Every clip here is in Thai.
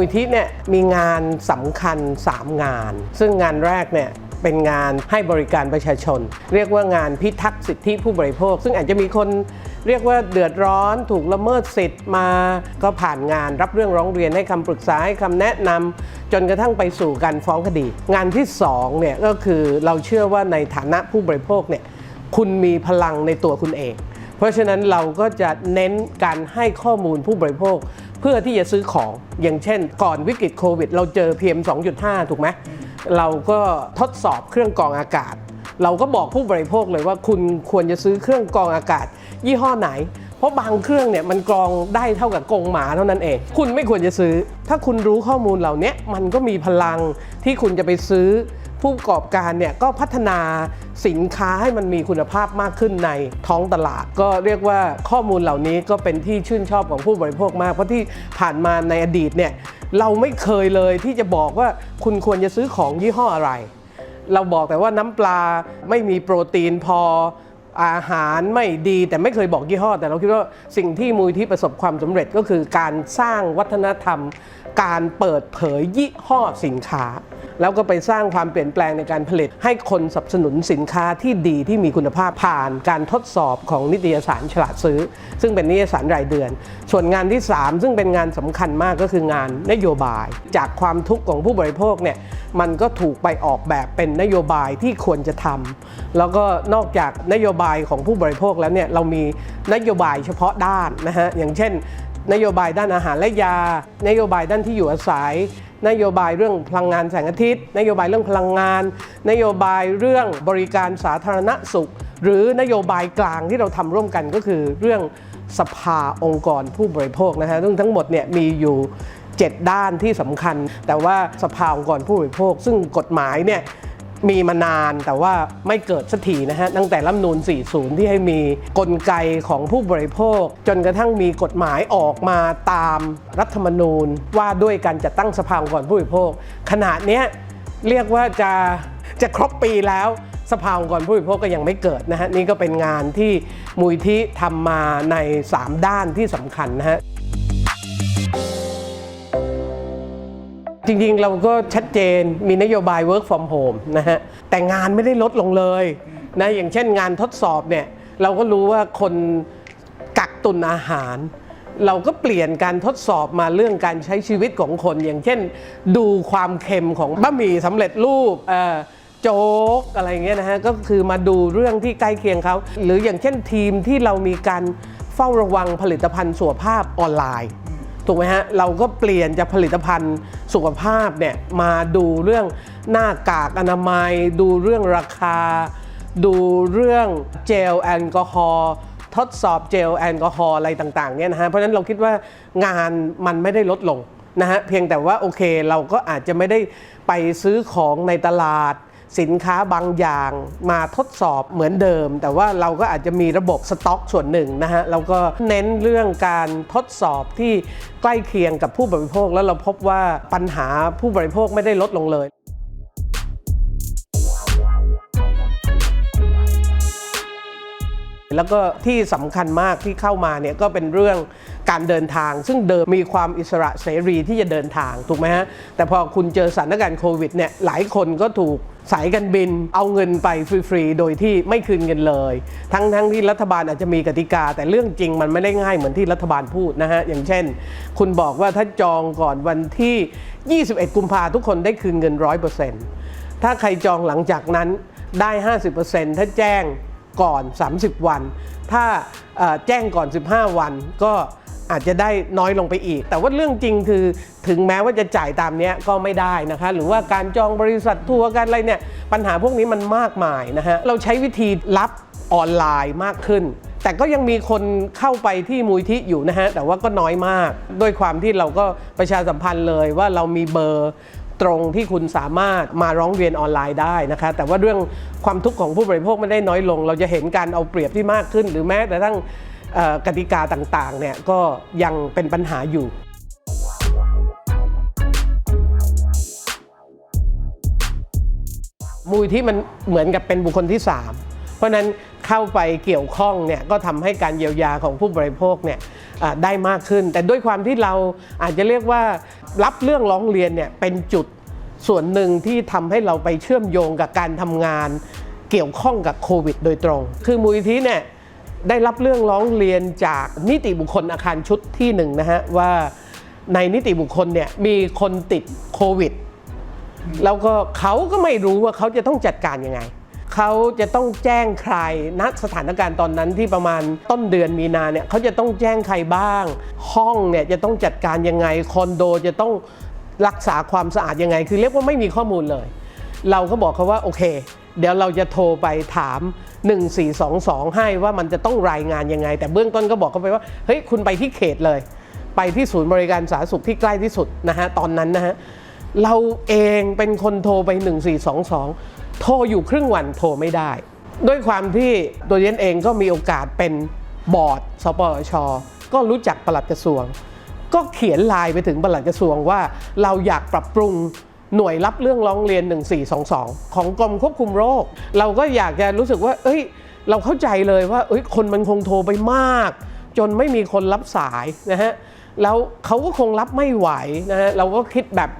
มูลที่เนี่ยมีงานสำคัญ 3 งาน ซึ่งงานแรกเนี่ยเป็นงานให้บริการประชาชน เรียกว่างานพิทักษ์สิทธิผู้บริโภค ซึ่งอาจจะมีคนเรียกว่าเดือดร้อนถูกละเมิดสิทธิ์มา ก็ผ่านงานรับเรื่องร้องเรียนให้คำปรึกษาให้คำแนะนำจนกระทั่งไปสู่การฟ้องคดี งานที่2เนี่ยก็คือเราเชื่อว่าในฐานะผู้บริโภคเนี่ยคุณมีพลังในตัวคุณเอง เพราะฉะนั้นเราก็จะเน้นการให้ข้อมูลผู้บริโภค เพื่อที่จะซื้อของอย่างเช่น ก่อนวิกฤตโควิด เราเจอ PM 2.5 ถูกไหมเราก็ทดสอบเครื่องกรองอากาศ เราก็บอกผู้บริโภคเลยว่าคุณควรจะซื้อเครื่องกรองอากาศ ยี่ห้อไหน เพราะบางเครื่องเนี่ยมันกรองได้เท่ากับกรงหมาเท่านั้นเอง คุณไม่ควรจะซื้อ ถ้าคุณรู้ข้อมูลเหล่านี้มันก็มีพลังที่คุณจะไปซื้อ ผู้ประกอบการเนี่ยก็พัฒนาสินค้าให้มันมีคุณภาพมากขึ้นในท้องตลาด ก็เรียกว่าข้อมูลเหล่านี้ก็เป็นที่ชื่นชอบของผู้บริโภคมาก เพราะที่ผ่านมาในอดีตเนี่ยเราไม่เคยเลยที่จะบอกว่าคุณควรจะซื้อของยี่ห้ออะไร เราบอกแต่ว่าน้ำปลาไม่มีโปรตีนพออาหารไม่ดีแต่ไม่เคยบอกยี่ห้อ แต่เราคิดว่าสิ่งที่มูลที่ประสบความสำเร็จก็คือการสร้างวัฒนธรรม การเปิดเผยยี่ห้อสินค้า แล้วก็ไปสร้างความเปลี่ยนแปลงในการผลิต ให้คนสนับสนุนสินค้าที่ดีที่มีคุณภาพผ่านการทดสอบของนิตยสารฉลาดซื้อ ซึ่งเป็นนิตยสารรายเดือน ส่วนงานที่ 3 ซึ่งเป็นงานสำคัญมากก็คืองานนโยบาย จากความทุกข์ของผู้บริโภคเนี่ยมันก็ถูกไปออกแบบเป็นนโยบายที่ควรจะทำแล้วก็นอกจากนโยบายของผู้บริโภคแล้วเนี่ยเรามีนโยบายเฉพาะด้านนะฮะอย่างเช่น นโยบายด้านอาหารและยา นโยบายด้านที่อยู่อาศัย นโยบายเรื่องพลังงานแสงอาทิตย์ นโยบายเรื่องพลังงาน นโยบายเรื่องบริการสาธารณสุข หรือนโยบายกลางที่เราทำร่วมกันก็คือเรื่องสภาองค์กรผู้บริโภคนะฮะซึ่งทั้งหมดเนี่ยมีอยู่ 7 ด้านที่สำคัญ แต่ว่าสภาองค์กรผู้บริโภค ซึ่งกฎหมายเนี่ย มีมานานแต่ว่าไม่เกิดสักทีนะฮะ ตั้งแต่รัฐมนูล40 ที่ให้มีกลไกของผู้บริโภค จนกระทั่งมีกฎหมายออกมาตามรัฐธรรมนูญ ว่าด้วยการจัดตั้งสภาองค์กรผู้บริโภค ขณะเนี้ยเรียกว่าจะจะครบปีแล้วสภาองค์กรผู้บริโภคก็ยังไม่เกิดนะฮะ นี่ก็เป็นงานที่มูลที่ทำมาใน 3 ด้านที่สำคัญนะฮะ จริงๆ เราก็ชัดเจนมีนโยบาย work from home นะฮะ แต่งานไม่ได้ลดลงเลยนะอย่างเช่นงานทดสอบเนี่ย เราก็รู้ว่าคนกักตุนอาหาร เราก็เปลี่ยนการทดสอบมาเรื่องการใช้ชีวิตของคน อย่างเช่น ดูความเค็มของบะหมี่สำเร็จรูปโจ๊กอะไรเงี้ยนะฮะ ก็คือมาดูเรื่องที่ใกล้เคียงเขา หรืออย่างเช่นทีมที่เรามีการเฝ้าระวังผลิตภัณฑ์สุขภาพออนไลน์ถูกไหมฮะ เราก็เปลี่ยนจากผลิตภัณฑ์ สุขภาพเนี่ยมาดูเรื่องหน้ากากอนามัย ดูเรื่องราคา ดูเรื่องเจลแอลกอฮอล์ทดสอบเจลแอลกอฮอล์อะไรต่างๆเนี่ยนะฮะเพราะฉะนั้นเราคิดว่างานมันไม่ได้ลดลงนะฮะเพียงแต่ว่าโอเคเราก็อาจจะไม่ได้ไปซื้อของในตลาด สินค้าบางอย่างมาทดสอบเหมือนเดิม แต่ว่าเราก็อาจจะมีระบบสต็อกส่วนหนึ่งนะฮะเราก็เน้นเรื่องการทดสอบที่ใกล้เคียงกับผู้บริโภค แล้วเราพบว่าปัญหาผู้บริโภคไม่ได้ลดลงเลยแล้วก็ที่สำคัญมากที่เข้ามาเนี่ยก็เป็นเรื่อง การเดินทาง ซึ่งเดิมมีความอิสระเสรีที่จะเดินทางถูกไหมฮะแต่พอคุณเจอสถานการณ์โควิดเนี่ยหลายคนก็ถูกสายการบินเอาเงินไปฟรีๆ โดยที่ไม่คืนเงินเลย ทั้งทั้งที่รัฐบาลอาจจะมีกติกา แต่เรื่องจริงมันไม่ได้ง่ายเหมือนที่รัฐบาลพูดนะฮะ อย่างเช่น คุณบอกว่าถ้าจองก่อนวันที่ 21 กุมภาทุกคนได้คืนเงิน 100%ถ้าใครจองหลังจากนั้นได้ 50%ถ้าแจ้งก่อน 30 วัน ถ้าแจ้งก่อน 15 วันก็ อาจจะได้น้อยลงไปอีก แต่ว่าเรื่องจริงคือถึงแม้ว่าจะจ่ายตามนี้ก็ไม่ได้นะคะ หรือว่าการจองบริษัททัวร์การอะไรเนี่ยปัญหาพวกนี้มันมากมายนะฮะเราใช้วิธีรับออนไลน์มากขึ้น แต่ก็ยังมีคนเข้าไปที่มูลที่อยู่นะฮะ แต่ว่าก็น้อยมาก ด้วยความที่เราก็ประชาสัมพันธ์เลยว่าเรามีเบอร์ตรงที่คุณสามารถมาร้องเรียนออนไลน์ได้นะคะ แต่ว่าเรื่องความทุกข์ของผู้บริโภคไม่ได้น้อยลง เราจะเห็นการเอาเปรียบที่มากขึ้น หรือแม้แต่ทั้ง กติกาต่างๆเนี่ยก็ยังเป็นปัญหาอยู่มูลที่มันเหมือนกับเป็นบุคคลที่ 3 เพราะนั้นเข้าไปเกี่ยวข้องเนี่ยก็ทำให้การเยียวยาของผู้บริโภคเนี่ยได้มากขึ้น แต่ด้วยความที่เราอาจจะเรียกว่ารับเรื่องร้องเรียนเนี่ยเป็นจุดส่วนหนึ่งที่ทำให้เราไปเชื่อมโยงกับการทำงานเกี่ยวข้องกับโควิดโดยตรง คือมูลนิธิเนี่ย ได้รับเรื่องร้องเรียนจากนิติบุคคลอาคารชุดที่หนึ่งนะฮะว่าในนิติบุคคลเนี่ยมีคนติดโควิด แล้วก็เขาก็ไม่รู้ว่าเขาจะต้องจัดการยังไง เขาจะต้องแจ้งใครณสถานการณ์ตอนนั้นที่ประมาณต้นเดือนมีนาเนี่ยเขาจะต้องแจ้งใครบ้าง ห้องเนี่ยจะต้องจัดการยังไงคอนโดจะต้องรักษาความสะอาดยังไง คือเรียกว่าไม่มีข้อมูลเลย เราก็บอกเขาว่าโอเค เดี๋ยวเราจะโทรไปถาม 1422 ให้ว่ามันจะต้องรายงานยังไง แต่เบื้องต้นก็บอกเขาไปว่าเฮ้ยคุณไปที่เขตเลย ไปที่ศูนย์บริการสาธารณสุขที่ใกล้ที่สุดนะฮะตอนนั้นนะฮะเราเองเป็นคนโทรไป 1422 โทรอยู่ครึ่งวันโทรไม่ได้ ด้วยความที่ตัวเยนเองก็มีโอกาสเป็นบอร์ดสปชก็รู้จักปลัดกระทรวง ก็เขียนลน์ไปถึงปลัดกระทรวงว่าเราอยากปรับปรุง หน่วยรับเรื่องร้องเรียน 1422 ของกรมควบคุมโรค เราก็อยากจะรู้สึกว่า เอ้ย เราเข้าใจเลยว่า เอ้ย คนมันคงโทรไปมาก จนไม่มีคนรับสายนะฮะ แล้วเขาก็คงรับไม่ไหวนะฮะ เราก็คิดแบบ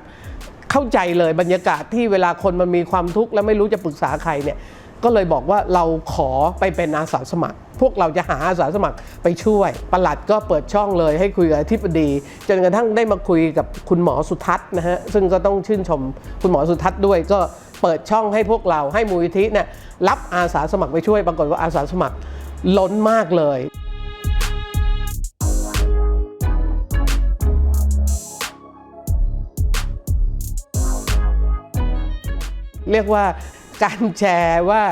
เข้าใจเลยบรรยากาศที่เวลาคนมันมีความทุกข์แล้วไม่รู้จะปรึกษาใครเนี่ย ก็เลยบอกว่าเราขอไปเป็นอาสาสมัคร พวกเราจะหาอาสาสมัครไปช่วย ประหลัดก็เปิดช่องเลยให้คุยกับอธิบดี จนกระทั่งได้มาคุยกับคุณหมอสุทัศน์นะฮะ ซึ่งก็ต้องชื่นชมคุณหมอสุทัศน์ด้วยก็เปิดช่องให้พวกเราให้มูลนิธิเนี่ยรับอาสาสมัครไปช่วย ปรากฏว่าอาสาสมัครล้นมากเลยเรียกว่า การแชร์ว่า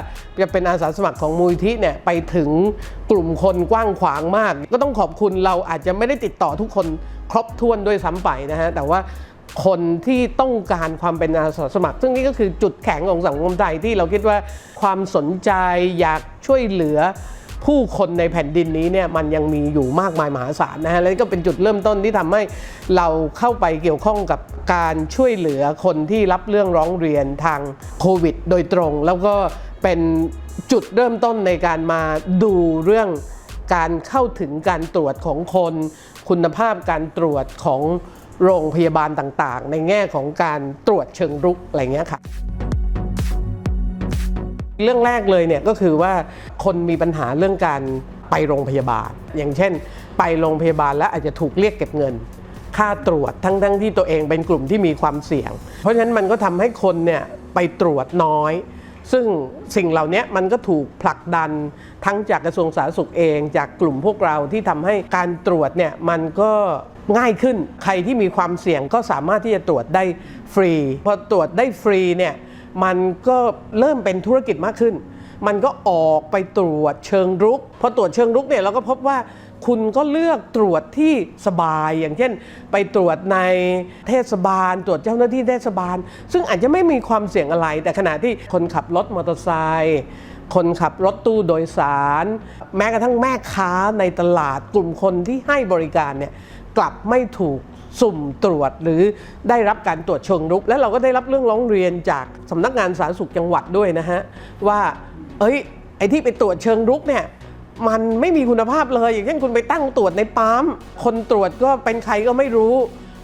จะเป็นอาสาสมัครของมูลที่เนี่ยไปถึงกลุ่มคนกว้างขวางมาก ก็ต้องขอบคุณเราอาจจะไม่ได้ติดต่อทุกคนครบถ้วนด้วยซ้ำไปนะฮะแต่ว่าคนที่ต้องการความเป็นอาสาสมัคร ซึ่งนี่ก็คือจุดแข็งของสังคมไทยที่เราคิดว่าความสนใจอยากช่วยเหลือ ผู้คนในแผ่นดินนี้เนี่ยมันยังมีอยู่มากมายมหาศาลนะฮะแล้วก็เป็นจุดเริ่มต้นที่ทำให้เราเข้าไปเกี่ยวข้องกับการช่วยเหลือคนที่รับเรื่องร้องเรียนทางโควิด โดยตรง แล้วก็เป็นจุดเริ่มต้นในการมาดูเรื่องการเข้าถึงการตรวจของคน คุณภาพการตรวจของโรงพยาบาลต่างๆ ในแง่ของการตรวจเชิงรุกอะไรเงี้ยค่ะ เรื่องแรกเลยเนี่ยก็คือว่าคนมีปัญหาเรื่องการไปโรงพยาบาล อย่างเช่น ไปโรงพยาบาลแล้วอาจจะถูกเรียกเก็บเงิน ค่าตรวจทั้งทั้งที่ตัวเองเป็นกลุ่มที่มีความเสี่ยง เพราะฉะนั้นมันก็ทำให้คนเนี่ยไปตรวจน้อย ซึ่งสิ่งเหล่านี้มันก็ถูกผลักดันทั้งจากกระทรวงสาธารณสุขเอง จากกลุ่มพวกเราที่ทำให้การตรวจเนี่ยมันก็ง่ายขึ้นใครที่มีความเสี่ยงก็สามารถที่จะตรวจได้ฟรี พอตรวจได้ฟรีเนี่ย มันก็เริ่มเป็นธุรกิจมากขึ้น มันก็ออกไปตรวจเชิงรุกพอตรวจเชิงรุกเนี่ยเราก็พบว่าคุณก็เลือกตรวจที่สบายอย่างเช่น ไปตรวจในเทศบาล ตรวจเจ้าหน้าที่เทศบาล ซึ่งอาจจะไม่มีความเสี่ยงอะไร แต่ขณะที่คนขับรถมอเตอร์ไซค์คนขับรถตู้โดยสาร แม้กระทั่งแม่ค้าในตลาดกลุ่มคนที่ให้บริการเนี่ยกลับไม่ถูก สุ่มตรวจหรือได้รับการตรวจเชิงรุก และเราก็ได้รับเรื่องร้องเรียนจากสำนักงานสาธารณสุขจังหวัดด้วยนะฮะว่าเอ้ยไอ้ที่ไปตรวจเชิงรุกเนี่ยมันไม่มีคุณภาพเลย อย่างเช่นคุณไปตั้งตรวจในปั๊มคนตรวจก็เป็นใครก็ไม่รู้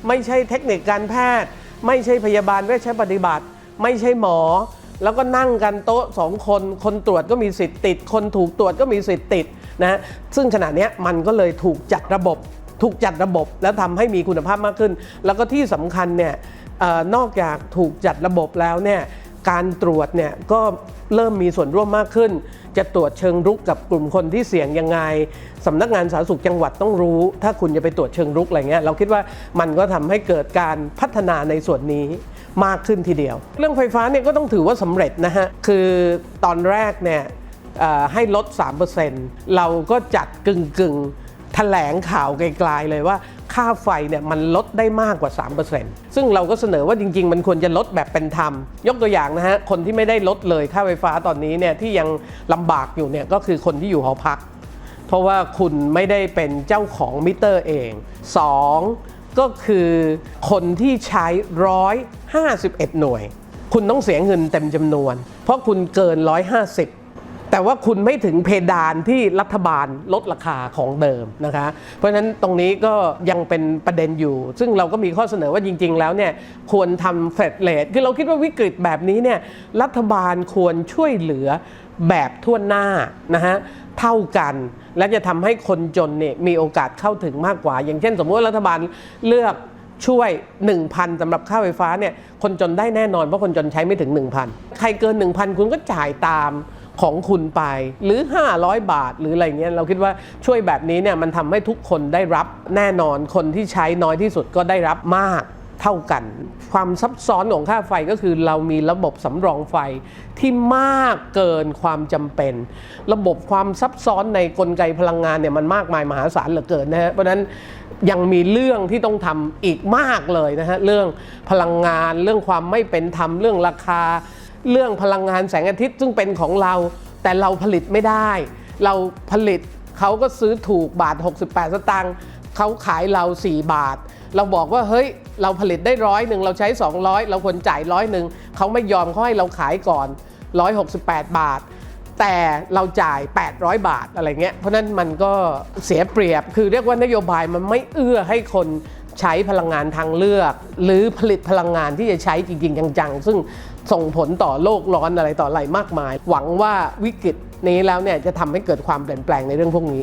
ไม่ใช่เทคนิคการแพทย์ ไม่ใช่พยาบาลเวชปฏิบัติ ไม่ใช่หมอ แล้วก็นั่งกันโต๊ะสองคน คนตรวจก็มีสิทธิ์ติด คนถูกตรวจก็มีสิทธิ์ติดนะซึ่งขณะนี้มันก็เลยถูกจัดระบบ ถูกจัดระบบแล้วทำให้มีคุณภาพมากขึ้น แล้วก็ที่สำคัญเนี่ยออนอกจากถูกจัดระบบแล้วเนี่ยการตรวจเนี่ยก็เริ่มมีส่วนร่วมมากขึ้น จะตรวจเชิงรุกกับกลุ่มคนที่เสี่ยงยังไงสำนักงานสาธารณสุขจังหวัดต้องรู้ ถ้าคุณจะไปตรวจเชิงรุกอะไรเงี้ยเราคิดว่ามันก็ทำให้เกิดการพัฒนาในส่วนนี้มากขึ้นทีเดียว เรื่องไฟฟ้าเนี่ยก็ต้องถือว่าสำเร็จนะฮะคือตอนแรกเนี่ยให้ลด 3%เราก็จัดกึ่งกึ่งๆ แถลงข่าวไกลๆเลยว่าค่าไฟเนี่ยมันลดได้มากกว่า 3%ซึ่งเราก็เสนอว่าจริง ๆ มันควรจะลดแบบเป็นธรรม ยกตัวอย่างนะฮะ คนที่ไม่ได้ลดเลยค่าไฟฟ้าตอนนี้เนี่ยที่ยังลำบากอยู่เนี่ยก็คือคนที่อยู่หอพัก เพราะว่าคุณไม่ได้เป็นเจ้าของมิเตอร์เอง 2. ก็คือคนที่ใช้ 151 หน่วย คุณต้องเสียเงินเต็มจำนวน เพราะคุณเกิน 150 แต่ว่าคุณไม่ถึงเพดานที่รัฐบาลลดราคาของเดิมนะคะ เพราะฉะนั้นตรงนี้ก็ยังเป็นประเด็นอยู่ ซึ่งเราก็มีข้อเสนอว่าจริง ๆ แล้วเนี่ยควรทำเฟดเลทคือเราคิดว่าวิกฤตแบบนี้เนี่ยรัฐบาลควรช่วยเหลือแบบทั่วหน้านะฮะเท่ากันและจะทำให้คนจนเนี่ยมีโอกาสเข้าถึงมากกว่า อย่างเช่น สมมติว่ารัฐบาลเลือกช่วย 1,000สำหรับค่าไฟฟ้าเนี่ยคนจนได้แน่นอนเพราะคนจนใช้ไม่ถึง 1,000 ใครเกิน 1,000 คุณก็จ่ายตาม ของคุณไปหรือ 500 บาทหรืออะไรเงี้ยเราคิดว่าช่วยแบบนี้เนี่ยมันทำให้ทุกคนได้รับแน่นอนคนที่ใช้น้อยที่สุดก็ได้รับมากเท่ากัน ความซับซ้อนของค่าไฟก็คือเรามีระบบสำรองไฟที่มากเกินความจำเป็น ระบบความซับซ้อนในกลไกพลังงานเนี่ยมันมากมายมหาศาลเหลือเกินนะฮะเพราะฉะนั้นยังมีเรื่องที่ต้องทำอีกมากเลยนะฮะเรื่องพลังงานเรื่องความไม่เป็นธรรมเรื่องราคา เรื่องพลังงานแสงอาทิตย์ซึ่งเป็นของเรา แต่เราผลิตไม่ได้ เราผลิตเขาก็ซื้อถูกบาท 68 สตางค์เขาขายเรา 4 บาท เราบอกว่าเฮ้ยเราผลิตได้ร้อยหนึ่งเราใช้ 200 เราควรจ่ายร้อยหนึ่งเขาไม่ยอมเขาให้เราขายก่อน 168 บาท แต่เราจ่าย 800 บาทอะไรเงี้ยเพราะนั้นมันก็เสียเปรียบคือเรียกว่านโยบายมันไม่เอื้อให้คน ใช้พลังงานทางเลือก หรือผลิตพลังงานที่จะใช้จริง ๆ จังๆ ซึ่งส่งผลต่อโลกร้อนอะไรต่ออะไรมากมาย หวังว่าวิกฤตนี้แล้วเนี่ยจะทำให้เกิดความเปลี่ยนแปลงในเรื่องพวกนี้